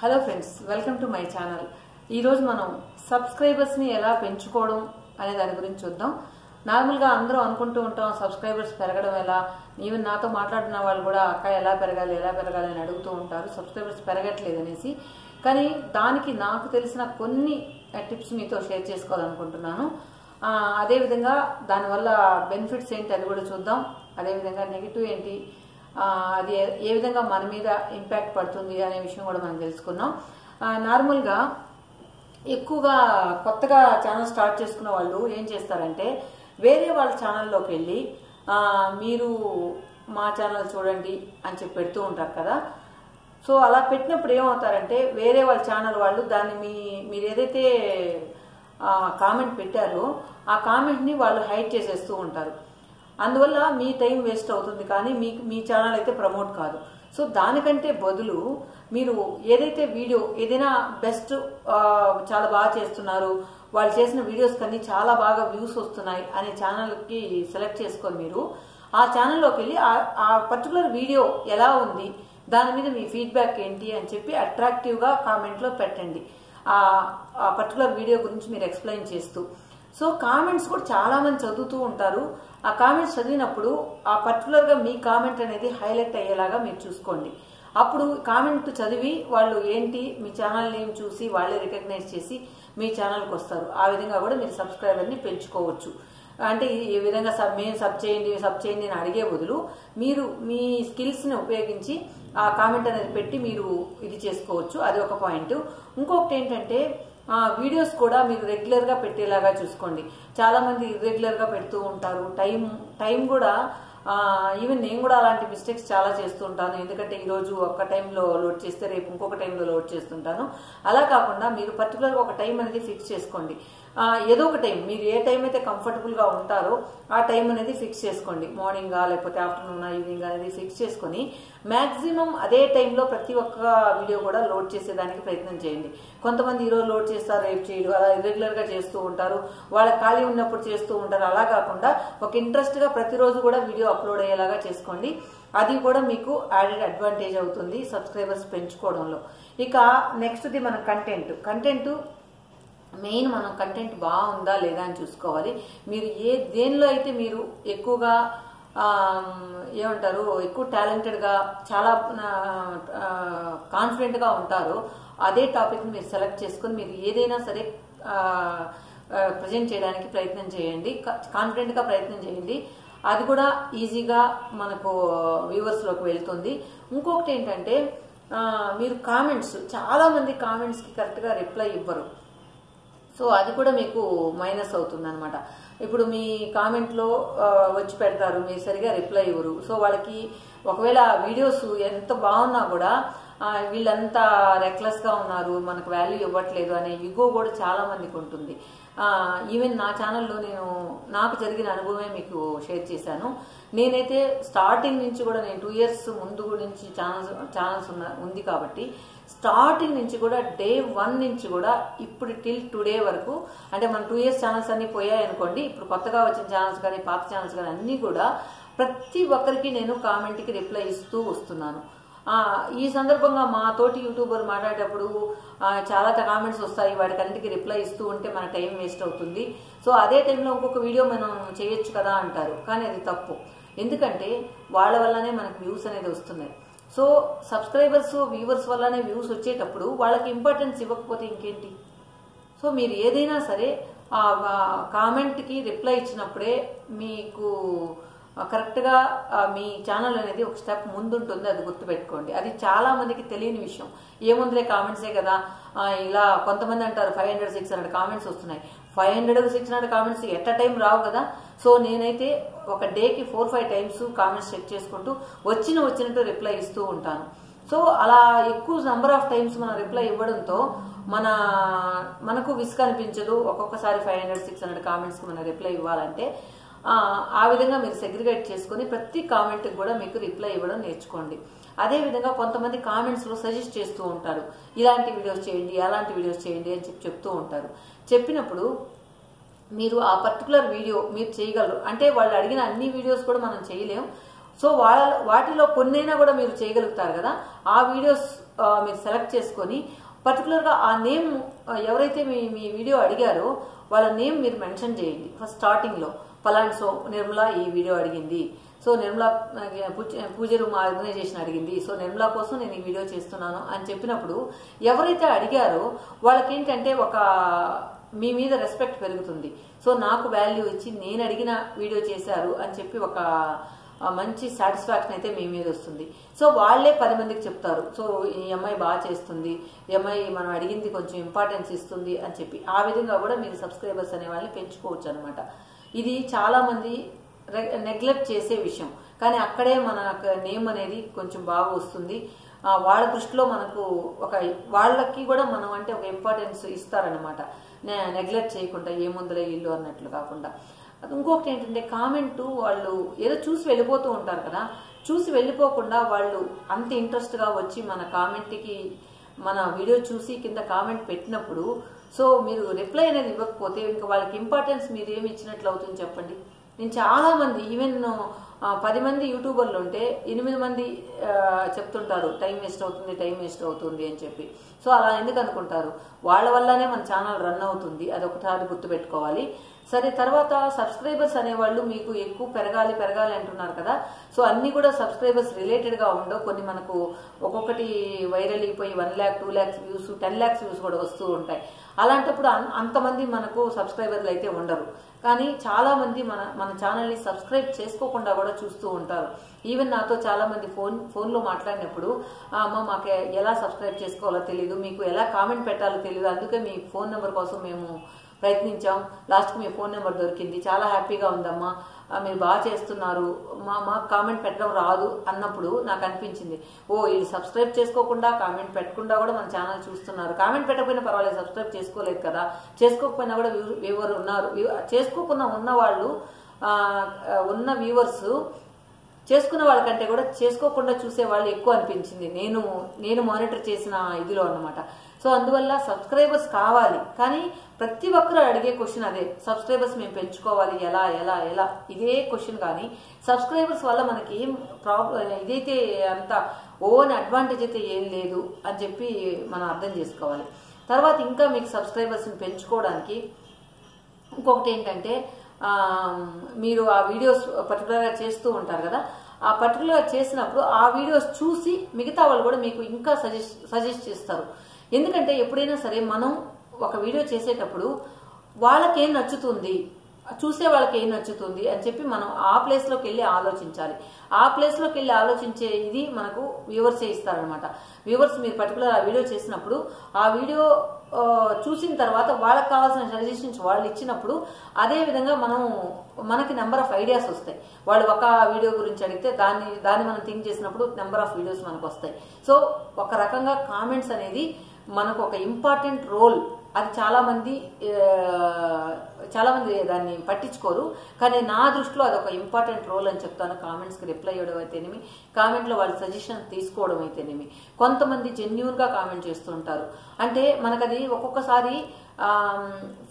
Hello friends welcome to my channel. ఈరోజు మనం సబ్స్క్రైబర్స్ని ఎలా పెంచుకోవడం అనే దాని గురించి చూద్దాం. నార్మల్గా అందరూ అనుకుంటూ ఉంటాం సబ్స్క్రైబర్స్ పెరగడం ఎలా? ఈవెన్ నాతో మాట్లాడిన వాళ్ళు కూడా అక్క ఎలా పెరగాలి ఎలా పెరగాలి అని అడుగుతూ ఉంటారు. సబ్స్క్రైబర్స్ పెరగట్లేదు అనేసి. కానీ దానికి నాకు తెలిసిన కొన్ని టిప్స్ మీతో షేర్ చేసుకోవాలనుకుంటున్నాను. అదేవిధంగా దానివల్ల బెనిఫిట్స్ ఏంటి అది కూడా చూద్దాం. అదేవిధంగా నెగిటివ్ ఏంటి? అది ఏ- విధంగా మన మీద ఇంపాక్ట్ పడుతుంది అనే విషయం కూడా మనం తెలుసుకున్నాం. నార్మల్గా ఎక్కువగా కొత్తగా ఛానల్ స్టార్ట్ చేసుకున్న వాళ్ళు ఏం చేస్తారంటే వేరే వాళ్ళ ఛానల్లోకి వెళ్ళి మీరు మా ఛానల్ చూడండి అని చెప్పి పెడుతూ ఉంటారు కదా. సో అలా పెట్టినప్పుడు ఏమవుతారంటే వేరే వాళ్ళ ఛానల్ వాళ్ళు దాన్ని మీ మీరు ఏదైతే కామెంట్ పెట్టారో ఆ కామెంట్ని వాళ్ళు హైడ్ చేసేస్తూ ఉంటారు. అందువల్ల మీ టైం వేస్ట్ అవుతుంది కానీ మీ మీ ఛానల్ అయితే ప్రమోట్ కాదు. సో దానికంటే బదులు మీరు ఏదైతే వీడియో ఏదైనా బెస్ట్ చాలా బాగా చేస్తున్నారు వాళ్ళు చేసిన వీడియోస్ కన్నీ చాలా బాగా వ్యూస్ వస్తున్నాయి అనే ఛానల్కి సెలెక్ట్ చేసుకొని మీరు ఆ ఛానల్లోకి వెళ్ళి ఆ- పర్టికులర్ వీడియో ఎలా ఉంది దాని మీద మీ ఫీడ్బ్యాక్ ఏంటి అని చెప్పి అట్రాక్టివ్గా కామెంట్లో పెట్టండి. ఆ పర్టికులర్ వీడియో గురించి మీరు ఎక్స్ప్లెయిన్ చేస్తూ. సో కామెంట్స్ కూడా చాలామంది చదువుతూ ఉంటారు. ఆ కామెంట్స్ చదివినప్పుడు ఆ పర్టికులర్గా మీ కామెంట్ అనేది హైలైట్ అయ్యేలాగా మీరు చూసుకోండి. అప్పుడు కామెంట్ చదివి వాళ్ళు ఏంటి మీ ఛానల్ నేమ్ చూసి వాళ్ళే రికగ్నైజ్ చేసి మీ ఛానల్కి వస్తారు. ఆ విధంగా కూడా మీరు సబ్స్క్రైబర్ని పెంచుకోవచ్చు. అంటే ఈ- విధంగా సబ్ మేము సబ్ చేయండి సబ్ చేయండి అని అడిగే బదులు మీరు మీ స్కిల్స్ని ఉపయోగించి ఆ కామెంట్ అనేది పెట్టి మీరు ఇది చేసుకోవచ్చు. అది ఒక పాయింట్ ఇంకొకటి ఏంటంటే వీడియోస్ కూడా మీరు రెగ్యులర్గా పెట్టేలాగా చూసుకోండి. చాలామంది ఇర్రెగ్యులర్గా పెడుతూ ఉంటారు. టైం టైం కూడా ఈవెన్ నేను కూడా అలాంటి మిస్టేక్స్ చాలా చేస్తూ ఉంటాను. ఎందుకంటే ఈరోజు ఒక్క టైంలో లోడ్ చేస్తే రేపు ఇంకొక టైంలో లోడ్ చేస్తుంటాను. అలా కాకుండా మీరు పర్టికులర్గా ఒక టైం అనేది ఫిక్స్ చేసుకోండి. ఏదో ఒక టైం. మీరు ఏ టైం అయితే కంఫర్టబుల్గా ఉంటారో ఆ టైం అనేది ఫిక్స్ చేసుకోండి. మార్నింగా లేకపోతే ఆఫ్టర్నూన్ ఈవినింగ్ అనేది ఫిక్స్ చేసుకొని మ్యాక్సిమం అదే టైంలో ప్రతి ఒక్క వీడియో కూడా లోడ్ చేసేదానికి ప్రయత్నం చేయండి. కొంతమంది ఈరోజు లోడ్ చేస్తారు రేపు చేయడు అలా రెగ్యులర్గా చేస్తూ ఉంటారు. వాళ్ళ ఖాళీ ఉన్నప్పుడు చేస్తూ ఉంటారు. అలా కాకుండా ఒక ఇంట్రెస్ట్గా ప్రతిరోజు కూడా వీడియో అప్లోడ్ అయ్యేలాగా చేసుకోండి. అది కూడా మీకు యాడెడ్ అడ్వాంటేజ్ అవుతుంది సబ్స్క్రైబర్స్ పెంచుకోవడంలో. ఇక నెక్స్ట్ది మన కంటెంట్ కంటెంట్ మెయిన్ మనం కంటెంట్ బాగుందా లేదా అని చూసుకోవాలి. మీరు ఏ దేనిలో అయితే మీరు ఎక్కువగా ఏమంటారు ఎక్కువ టాలెంటెడ్గా చాలా కాన్ఫిడెంట్గా ఉంటారో అదే టాపిక్ని మీరు సెలెక్ట్ చేసుకొని మీరు ఏదైనా సరే ప్రజెంట్ చేయడానికి ప్రయత్నం చేయండి. కాన్ఫిడెంట్గా ప్రయత్నం చేయండి. అది కూడా ఈజీగా మనకు వ్యూవర్స్లోకి వెళ్తుంది. ఇంకొకటి ఏంటంటే మీరు కామెంట్స్ చాలామంది కామెంట్స్కి కరెక్ట్గా రిప్లై ఇవ్వరు. సో అది కూడా మీకు మైనస్ అవుతుంది అనమాట ఇప్పుడు మీ కామెంట్లో వచ్చి పెడతారు మీరు సరిగా రిప్లై ఇవ్వరు. సో వాళ్ళకి ఒకవేళ వీడియోస్ ఎంత బాగున్నా కూడా వీళ్ళంతా రెక్లెస్గా ఉన్నారు మనకు వాల్యూ ఇవ్వట్లేదు అనే ఇగో కూడా చాలా మందికి ఉంటుంది. ఈవెన్ నా ఛానల్లో నేను నాకు జరిగిన అనుభవమే మీకు షేర్ చేశాను. నేనైతే స్టార్టింగ్ నుంచి కూడా నేను టూ ఇయర్స్ ముందు నుంచి ఛానల్స్ ఛానల్స్ ఉన్న ఉంది కాబట్టి స్టార్టింగ్ నుంచి కూడా డే వన్ నుంచి కూడా ఇప్పుడు టిల్ టుడే వరకు అంటే మన టూ ఇయర్స్ ఛానల్స్ అన్ని పోయాయి అనుకోండి ఇప్పుడు కొత్తగా వచ్చిన ఛానల్స్ కానీ పాత ఛానల్స్ కానీ అన్నీ కూడా ప్రతి ఒక్కరికి నేను కామెంట్కి రిప్లై ఇస్తూ వస్తున్నాను. ఈ సందర్భంగా మా తోటి యూట్యూబర్ మాట్లాడేటప్పుడు చాలా కామెంట్స్ వస్తాయి వాటికి అన్నిటికీ రిప్లై ఇస్తూ ఉంటే మన టైం వేస్ట్ అవుతుంది. సో అదే టైంలో ఇంకొక వీడియో మనం చేయొచ్చు కదా అంటారు. కానీ అది తప్పు. ఎందుకంటే వాళ్ళ వల్లనే మనకు వ్యూస్ అనేది వస్తున్నాయి. సో సబ్స్క్రైబర్స్ వ్యూవర్స్ వల్లనే వ్యూస్ వచ్చేటప్పుడు వాళ్ళకి ఇంపార్టెన్స్ ఇవ్వకపోతే ఇంకేంటి? సో మీరు ఏదైనా సరే ఆ కామెంట్కి రిప్లై ఇచ్చినప్పుడే మీకు కరెక్ట్గా మీ ఛానల్ అనేది ఒక స్టెప్ ముందుంటుంది అది గుర్తుపెట్టుకోండి. అది చాలా మందికి తెలియని విషయం. ఏముందిలే కామెంట్సే కదా. ఇలా కొంతమంది అంటారు five hundred six hundred comments వస్తున్నాయి. Five hundred six hundred comments at a time రావు కదా. సో నేనైతే ఒక డేకి four five times comments check చేసుకుంటూ వచ్చిన వచ్చినట్టు రిప్లై ఇస్తూ ఉంటాను. సో అలా ఎక్కువ నెంబర్ ఆఫ్ టైమ్స్ మనం రిప్లై ఇవ్వడంతో మన మనకు విసుగు అనిపించదు. ఒక్కొక్కసారి ఫైవ్ హండ్రెడ్ సిక్స్ హండ్రెడ్ కామెంట్స్కి మనం రిప్లై ఇవ్వాలంటే ఆ, విధంగా మీరు సెగ్రిగేట్ చేసుకుని ప్రతి కామెంట్కి కూడా మీకు రిప్లై ఇవ్వడం నేర్చుకోండి. అదే విధంగా కొంతమంది కామెంట్స్లో సజెస్ట్ చేస్తూ ఉంటారు. ఇలాంటి వీడియోస్ చేయండి అలాంటి వీడియోస్ చేయండి అని చెప్పి చెప్తూ ఉంటారు. చెప్పినప్పుడు మీరు ఆ పర్టికులర్ వీడియో మీరు చేయగలరు. అంటే వాళ్ళు అడిగిన అన్ని వీడియోస్ కూడా మనం చేయలేం. సో వాళ్ళ వాటిలో కొన్నైనా కూడా మీరు చేయగలుగుతారు కదా. ఆ వీడియోస్ మీరు సెలెక్ట్ చేసుకొని పర్టికులర్గా ఆ నేమ్ ఎవరైతే మీ మీ వీడియో అడిగారో వాళ్ళ నేమ్ మీరు మెన్షన్ చేయండి. ఫస్ట్ స్టార్టింగ్లో పలాంటి సో నిర్మల ఈ వీడియో అడిగింది. సో నిర్మల పూజ- పూజ రూమ్ ఆర్గనైజేషన్ అడిగింది. సో నిర్మల కోసం నేను ఈ వీడియో చేస్తున్నాను అని చెప్పినప్పుడు ఎవరైతే అడిగారో వాళ్ళకేంటంటే ఒక మీ మీద రెస్పెక్ట్ పెరుగుతుంది. సో నాకు వాల్యూ ఇచ్చి నేను అడిగిన వీడియో చేశారు అని చెప్పి ఒక మంచి సాటిస్ఫాక్షన్ అయితే మీ మీద వస్తుంది. సో వాళ్ళే పది మందికి చెప్తారు. సో ఈ అమ్మాయి బాగా చేస్తుంది. ఈ అమ్మాయి మనం అడిగింది కొంచెం ఇంపార్టెన్స్ ఇస్తుంది అని చెప్పి. ఆ విధంగా కూడా మీరు సబ్స్క్రైబర్స్ అనే వాళ్ళని పెంచుకోవచ్చు అనమాట ఇది చాలా మంది నెగ్లెక్ట్ చేసే విషయం. కానీ అక్కడే మన నేమ్ అనేది కొంచెం బాగా వస్తుంది. వాళ్ళ దృష్టిలో మనకు ఒక వాళ్ళకి కూడా మనం అంటే ఒక ఇంపార్టెన్స్ ఇస్తారనమాట నెగ్లెక్ట్ చేయకుండా ఏముందులే ఇల్లు అన్నట్లు కాకుండా. అది ఇంకొకటి ఏంటంటే కామెంట్ వాళ్ళు ఏదో చూసి వెళ్ళిపోతూ ఉంటారు కదా. చూసి వెళ్ళిపోకుండా వాళ్ళు అంత ఇంట్రెస్ట్గా వచ్చి మన కామెంట్కి మన వీడియో చూసి కింద కామెంట్ పెట్టినప్పుడు సో మీరు రిప్లై అనేది ఇవ్వకపోతే ఇంకా వాళ్ళకి ఇంపార్టెన్స్ మీరు ఏమి ఇచ్చినట్లు అవుతుంది చెప్పండి? నేను చాలామంది ఈవెన్ పది మంది యూట్యూబర్లు ఉంటే ఎనిమిది మంది ఆ, చెప్తుంటారు టైం వేస్ట్ అవుతుంది టైం వేస్ట్ అవుతుంది అని చెప్పి. సో అలా ఎందుకు అనుకుంటారు? వాళ్ళ వల్లనే మన ఛానల్ రన్ అవుతుంది అది ఒకసారి గుర్తుపెట్టుకోవాలి. సరే తర్వాత సబ్స్క్రైబర్స్ అనేవాళ్ళు మీకు ఎక్కువ పెరగాలి పెరగాలి అంటున్నారు కదా. సో అన్ని కూడా సబ్స్క్రైబర్స్ రిలేటెడ్గా ఉండవు. కొన్ని మనకు ఒక్కొక్కటి వైరల్ అయిపోయి one lakh two lakhs views ten lakhs views కూడా వస్తూ ఉంటాయి. అలాంటప్పుడు అన్- అంతమంది మనకు సబ్స్క్రైబర్లు అయితే ఉండరు. కానీ చాలామంది మన మన ఛానల్ని సబ్స్క్రైబ్ చేసుకోకుండా కూడా చూస్తూ ఉంటారు. ఈవెన్ నాతో చాలామంది ఫోన్ ఫోన్లో మాట్లాడినప్పుడు అమ్మ మాకు ఎలా సబ్స్క్రైబ్ చేసుకోవాలో తెలియదు మీకు ఎలా కామెంట్ పెట్టాలో తెలియదు అందుకే మీ ఫోన్ నెంబర్ కోసం మేము ప్రయత్నించాం. లాస్ట్కి మీ ఫోన్ నెంబర్ దొరికింది. చాలా హ్యాపీగా ఉందమ్మా. మీరు బాగా చేస్తున్నారు. మా మాకు కామెంట్ పెట్టడం రాదు అన్నప్పుడు నాకు అనిపించింది. ఓ ఇది సబ్స్క్రైబ్ చేసుకోకుండా కామెంట్ పెట్టకుండా కూడా మన ఛానల్ చూస్తున్నారు. కామెంట్ పెట్టకపోయినా పర్వాలేదు సబ్స్క్రైబ్ చేసుకోలేదు కదా. చేసుకోకపోయినా కూడా వ్యూవర్ ఉన్నారు. వ్యూ- చేసుకోకుండా ఉన్న వాళ్ళు ఉన్న వ్యూవర్స్ చేసుకున్న వాళ్ళకంటే కూడా చేసుకోకుండా చూసే వాళ్ళు ఎక్కువ అనిపించింది. నేను నేను మానిటర్ చేసిన ఇదిలో అన్నమాట. సో అందువల్ల సబ్స్క్రైబర్స్ కావాలి. కానీ ప్రతి ఒక్కరు అడిగే క్వశ్చన్ అదే సబ్స్క్రైబర్స్ మేము పెంచుకోవాలి ఎలా ఎలా ఎలా? ఇదే క్వశ్చన్ కానీ సబ్స్క్రైబర్స్ వల్ల మనకి ఏం ప్రాబ్లం ఇదైతే అంత ఓన్ అడ్వాంటేజ్ అయితే ఏం లేదు అని చెప్పి మనం అర్థం చేసుకోవాలి. తర్వాత ఇంకా మీకు సబ్స్క్రైబర్స్ని పెంచుకోవడానికి ఇంకొకటి ఏంటంటే మీరు ఆ వీడియోస్ పర్టికులర్గా చేస్తూ ఉంటారు కదా ఆ పర్టికులర్గా చేసినప్పుడు ఆ వీడియోస్ చూసి మిగతా వాళ్ళు కూడా మీకు ఇంకా సజెస్ట్ సజెస్ట్ చేస్తారు. ఎందుకంటే ఎప్పుడైనా సరే మనం ఒక వీడియో చేసేటప్పుడు వాళ్ళకేం నచ్చుతుంది? చూసే వాళ్ళకి ఏం నచ్చుతుంది అని చెప్పి మనం ఆ ప్లేస్లోకి వెళ్ళి ఆలోచించాలి. ఆ ప్లేస్లోకి వెళ్ళి ఆలోచించే ఇది మనకు వ్యూవర్సే ఇస్తారనమాట వ్యూవర్స్ మీరు పర్టికులర్ ఆ వీడియో చేసినప్పుడు ఆ వీడియో చూసిన తర్వాత వాళ్ళకి కావాల్సిన సజెషన్స్ వాళ్ళు ఇచ్చినప్పుడు అదే విధంగా మనం మనకి నెంబర్ ఆఫ్ ఐడియాస్ వస్తాయి. వాళ్ళు ఒక వీడియో గురించి అడిగితే దాన్ని దాన్ని మనం థింక్ చేసినప్పుడు నెంబర్ ఆఫ్ వీడియోస్ మనకు వస్తాయి. సో ఒక రకంగా కామెంట్స్ అనేది మనకు ఒక ఇంపార్టెంట్ రోల్. అది చాలా మంది చాలా మంది దాన్ని పట్టించుకోరు. కానీ నా దృష్టిలో అది ఒక ఇంపార్టెంట్ రోల్ అని చెప్తాను. కామెంట్స్కి రిప్లై ఇవ్వడం అయితేనేమి కామెంట్లో వాళ్ళ సజెషన్ తీసుకోవడం అయితేనేమి. కొంతమంది జెన్యున్గా కామెంట్ చేస్తుంటారు అంటే మనకది ఒక్కొక్కసారి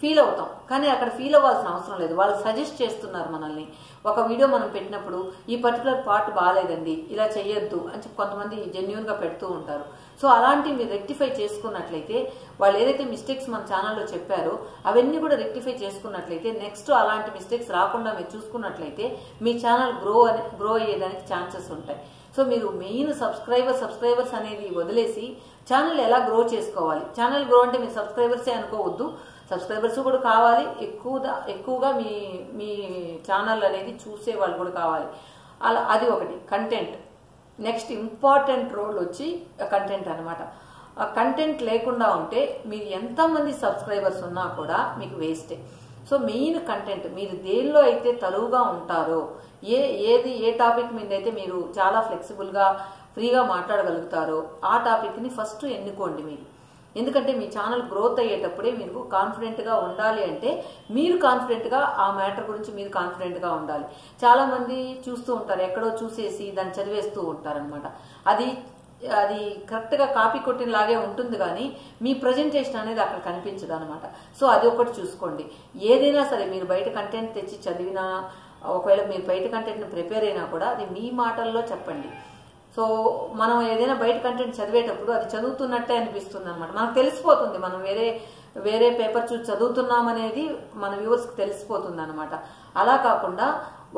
ఫీల్ అవుతాం. కానీ అక్కడ ఫీల్ అవ్వాల్సిన అవసరం లేదు. వాళ్ళు సజెస్ట్ చేస్తున్నారు మనల్ని. ఒక వీడియో మనం పెట్టినప్పుడు ఈ పర్టికులర్ పార్ట్ బాగాలేదండి ఇలా చేయొద్దు అని చెప్పి కొంతమంది జెన్యున్గా పెడుతూ ఉంటారు. సో అలాంటివి మీరు రెక్టిఫై చేసుకున్నట్లయితే వాళ్ళు ఏదైతే మిస్టేక్స్ మన ఛానల్లో చెప్పారో అవన్నీ కూడా రెక్టిఫై చేసుకున్నట్లయితే నెక్స్ట్ అలాంటి మిస్టేక్స్ రాకుండా మీరు చూసుకున్నట్లయితే మీ ఛానల్ గ్రో అనే గ్రో అయ్యేదానికి ఛాన్సెస్ ఉంటాయి. సో మీరు మెయిన్ సబ్స్క్రైబర్ సబ్స్క్రైబర్స్ అనేది వదిలేసి ఛానల్ ఎలా గ్రో చేసుకోవాలి? ఛానల్ గ్రో అంటే మీరు సబ్స్క్రైబర్సే అనుకోవద్దు. సబ్స్క్రైబర్స్ కూడా కావాలి. ఎక్కువ ఎక్కువగా మీ మీ ఛానల్ అనేది చూసే వాళ్ళు కూడా కావాలి. అలా అది ఒకటి. కంటెంట్ నెక్స్ట్ ఇంపార్టెంట్ రోల్ వచ్చి కంటెంట్ అనమాట ఆ కంటెంట్ లేకుండా ఉంటే మీరు ఎంతమంది సబ్స్క్రైబర్స్ ఉన్నా కూడా మీకు వేస్టే. సో మెయిన్ కంటెంట్ మీరు దేనిలో అయితే తరువుగా ఉంటారో ఏ ఏది ఏ టాపిక్ మీద అయితే మీరు చాలా ఫ్లెక్సిబుల్గా ఫ్రీగా మాట్లాడగలుగుతారో ఆ టాపిక్ని ఫస్ట్ ఎన్నుకోండి మీరు. ఎందుకంటే మీ ఛానల్ గ్రోత్ అయ్యేటప్పుడే మీరు కాన్ఫిడెంట్గా ఉండాలి అంటే మీరు కాన్ఫిడెంట్గా ఆ మ్యాటర్ గురించి మీరు కాన్ఫిడెంట్గా ఉండాలి. చాలామంది చూస్తూ ఉంటారు ఎక్కడో చూసేసి దాన్ని చదివేస్తూ ఉంటారనమాట అది అది కరెక్ట్గా కాపీ కొట్టిన లాగే ఉంటుంది కానీ మీ ప్రజెంటేషన్ అనేది అక్కడ కనిపించదు అనమాట సో అది ఒకటి చూసుకోండి. ఏదైనా సరే మీరు బయట కంటెంట్ తెచ్చి చదివినా ఒకవేళ మీరు బయట కంటెంట్ని ప్రిపేర్ అయినా కూడా అది మీ మాటల్లో చెప్పండి. సో మనం ఏదైనా బయట కంటెంట్ చదివేటప్పుడు అది చదువుతున్నట్టే అనిపిస్తుంది అనమాట మనకు తెలిసిపోతుంది మనం వేరే వేరే పేపర్ చూసి చదువుతున్నామనేది మన వ్యూవర్స్కి తెలిసిపోతుంది అనమాట అలా కాకుండా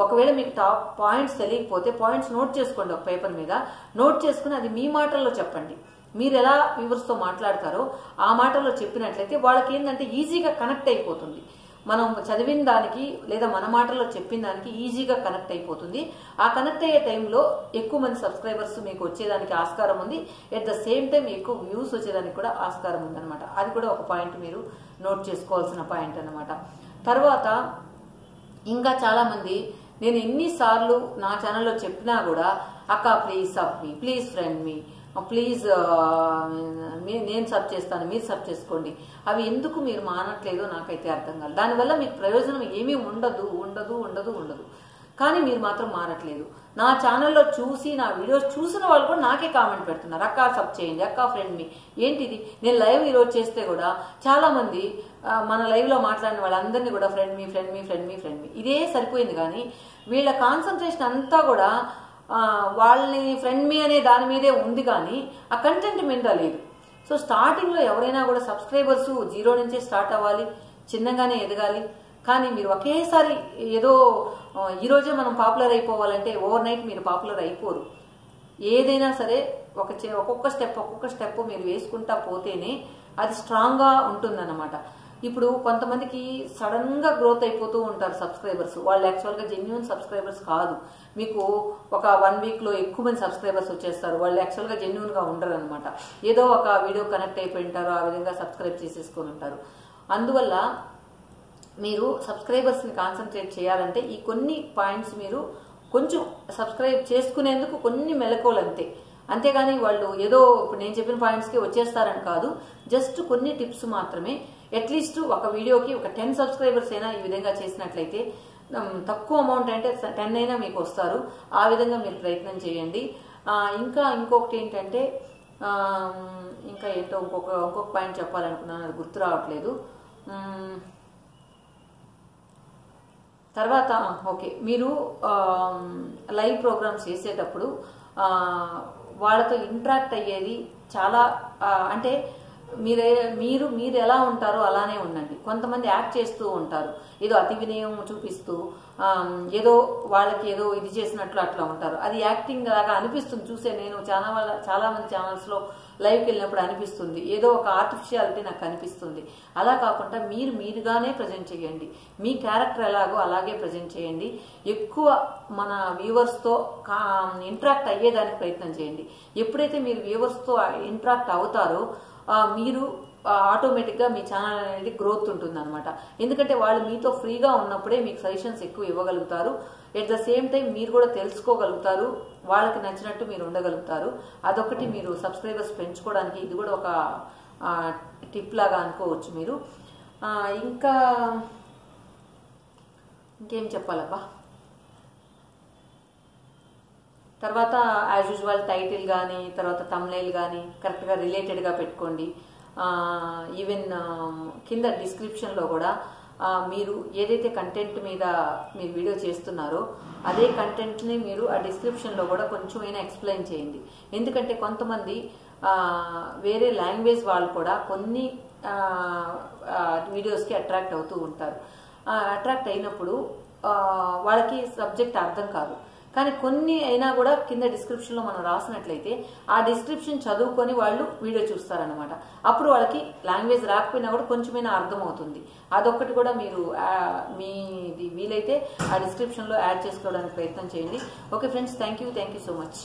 ఒకవేళ మీకు టాప్ పాయింట్స్ తెలియకపోతే పాయింట్స్ నోట్ చేసుకోండి ఒక పేపర్ మీద. నోట్ చేసుకుని అది మీ మాటల్లో చెప్పండి. మీరు ఎలా వ్యూవర్స్తో మాట్లాడతారో ఆ మాటల్లో చెప్పినట్లయితే వాళ్ళకి ఏంటంటే ఈజీగా కనెక్ట్ అయిపోతుంది. మనం చదివిన దానికి లేదా మన మాటల్లో చెప్పిన దానికి ఈజీగా కనెక్ట్ అయిపోతుంది. ఆ కనెక్ట్ అయ్యే టైంలో ఎక్కువ మంది సబ్స్క్రైబర్స్ మీకు వచ్చేదానికి ఆస్కారం ఉంది. ఎట్ ద సేమ్ టైం ఎక్కువ వ్యూస్ వచ్చేదానికి కూడా ఆస్కారం ఉందన్నమాట. అది కూడా ఒక పాయింట్ మీరు నోట్ చేసుకోవాల్సిన పాయింట్ అన్నమాట. తర్వాత ఇంకా చాలా మంది నేను ఎన్నిసార్లు నా ఛానల్లో చెప్పినా కూడా అక్క please sub me please friend me please నేను సబ్ చేస్తాను మీరు సబ్ చేసుకోండి. అవి ఎందుకు మీరు మానట్లేదో నాకైతే అర్థం కాదు. దానివల్ల మీకు ప్రయోజనం ఏమీ ఉండదు ఉండదు ఉండదు ఉండదు. కానీ మీరు మాత్రం మారట్లేదు. నా ఛానల్లో చూసి నా వీడియోస్ చూసిన వాళ్ళు కూడా నాకే కామెంట్ పెడుతున్నారు. అక్క సబ్ చేయండి అక్క ఫ్రెండ్ మీ ఏంటిది? నేను లైవ్ ఈరోజు చేస్తే కూడా చాలామంది మన లైవ్లో మాట్లాడిన వాళ్ళందరినీ కూడా friend me friend me friend me friend me ఇదే సరిపోయింది కానీ వీళ్ళ కాన్సన్ట్రేషన్ అంతా కూడా వాళ్ళని ఫ్రెండ్ మీ అనే దాని మీదే ఉంది కానీ ఆ కంటెంట్ మీద లేదు. సో స్టార్టింగ్లో ఎవరైనా కూడా సబ్స్క్రైబర్స్ జీరో నుంచే స్టార్ట్ అవ్వాలి చిన్నగానే ఎదగాలి. కానీ మీరు ఒకేసారి ఏదో ఈరోజే మనం పాపులర్ అయిపోవాలంటే ఓవర్ నైట్ మీరు పాపులర్ అయిపోరు. ఏదైనా సరే ఒక ఒక్కొక్క స్టెప్ ఒక్కొక్క స్టెప్ మీరు వేసుకుంటా పోతేనే అది స్ట్రాంగ్గా ఉంటుందన్నమాట. ఇప్పుడు కొంతమందికి సడన్గా గ్రోత్ అయిపోతూ ఉంటారు సబ్స్క్రైబర్స్. వాళ్ళు యాక్చువల్గా జెన్యున్ సబ్స్క్రైబర్స్ కాదు. మీకు ఒక వన్ వీక్లో ఎక్కువ మంది సబ్స్క్రైబర్స్ వచ్చేస్తారు. వాళ్ళు యాక్చువల్గా జెన్యున్గా ఉండరు అనమాట ఏదో ఒక వీడియో కనెక్ట్ అయిపోయి ఉంటారు ఆ విధంగా సబ్స్క్రైబ్ చేసేసుకొని ఉంటారు. అందువల్ల మీరు సబ్స్క్రైబర్స్ని కాన్సన్ట్రేట్ చేయాలంటే ఈ కొన్ని పాయింట్స్ మీరు కొంచెం సబ్స్క్రైబ్ చేసుకునేందుకు కొన్ని మెలకువలు అంతే. అంతేగాని వాళ్ళు ఏదో ఇప్పుడు నేను చెప్పిన పాయింట్స్కి వచ్చేస్తారని కాదు. జస్ట్ కొన్ని టిప్స్ మాత్రమే. అట్లీస్ట్ ఒక వీడియోకి ఒక టెన్ సబ్స్క్రైబర్స్ అయినా ఈ విధంగా చేసినట్లయితే తక్కువ అమౌంట్ అంటే టెన్ అయినా మీకు వస్తారు. ఆ విధంగా మీరు ప్రయత్నం చేయండి. ఇంకా ఇంకొకటి ఏంటంటే ఇంకా ఏంటో ఇంకొక ఇంకొక పాయింట్ చెప్పాలనుకున్నాను అది గుర్తు రావట్లేదు. తర్వాత ఓకే. మీరు లైవ్ ప్రోగ్రామ్స్ చేసేటప్పుడు వాళ్ళతో ఇంటరాక్ట్ అయ్యేది చాలా అంటే మీరే మీరు మీరు ఎలా ఉంటారో అలానే ఉండండి. కొంతమంది యాక్ట్ చేస్తూ ఉంటారు. ఏదో అతి వినయం చూపిస్తూ ఏదో వాళ్ళకి ఏదో ఇది చేసినట్లు అట్లా ఉంటారు. అది యాక్టింగ్ లాగా అనిపిస్తుంది. చూసే నేను చాలా వాళ్ళ చాలామంది ఛానల్స్లో లైవ్కి వెళ్ళినప్పుడు అనిపిస్తుంది. ఏదో ఒక ఆర్టిఫిషియాలిటీ నాకు అనిపిస్తుంది. అలా కాకుండా మీరు మీరుగానే ప్రజెంట్ చేయండి. మీ క్యారెక్టర్ ఎలాగో అలాగే ప్రజెంట్ చేయండి. ఎక్కువ మన వ్యూవర్స్తో ఇంటరాక్ట్ అయ్యేదానికి ప్రయత్నం చేయండి. ఎప్పుడైతే మీరు వ్యూవర్స్తో ఇంటరాక్ట్ అవుతారో మీరు ఆటోమేటిక్గా మీ ఛానల్ అనేది గ్రోత్ ఉంటుంది అనమాట ఎందుకంటే వాళ్ళు మీతో ఫ్రీగా ఉన్నప్పుడే మీకు సజెషన్స్ ఎక్కువ ఇవ్వగలుగుతారు. ఎట్ ద సేమ్ టైం మీరు కూడా తెలుసుకోగలుగుతారు. వాళ్ళకి నచ్చినట్టు మీరు ఉండగలుగుతారు. అదొకటి మీరు సబ్స్క్రైబర్స్ పెంచుకోవడానికి ఇది కూడా ఒక టిప్ లాగా అనుకోవచ్చు మీరు. ఇంకా ఇంకేం చెప్పాలబ్బా? తర్వాత యాజ్ యూజువల్ టైటిల్ కానీ తర్వాత తమ్లైల్ కానీ కరెక్ట్గా రిలేటెడ్గా పెట్టుకోండి. ఈవెన్ కింద డిస్క్రిప్షన్లో కూడా మీరు ఏదైతే కంటెంట్ మీద మీరు వీడియో చేస్తున్నారో అదే కంటెంట్ని మీరు ఆ డిస్క్రిప్షన్లో కూడా కొంచెమైనా ఎక్స్ప్లెయిన్ చేయండి. ఎందుకంటే కొంతమంది వేరే లాంగ్వేజ్ వాళ్ళు కూడా కొన్ని వీడియోస్కి అట్రాక్ట్ అవుతూ ఉంటారు. అట్రాక్ట్ అయినప్పుడు వాళ్ళకి సబ్జెక్ట్ అర్థం కాదు. కానీ కొన్ని అయినా కూడా కింద డిస్క్రిప్షన్లో మనం రాసినట్లయితే ఆ డిస్క్రిప్షన్ చదువుకొని వాళ్ళు వీడియో చూస్తారనమాట అప్పుడు వాళ్ళకి లాంగ్వేజ్ రాకపోయినా కూడా కొంచెమైనా అర్థమవుతుంది. అదొక్కటి కూడా మీరు మీది వీలైతే ఆ డిస్క్రిప్షన్లో యాడ్ చేసుకోవడానికి ప్రయత్నం చేయండి. Okay friends thank you thank you so much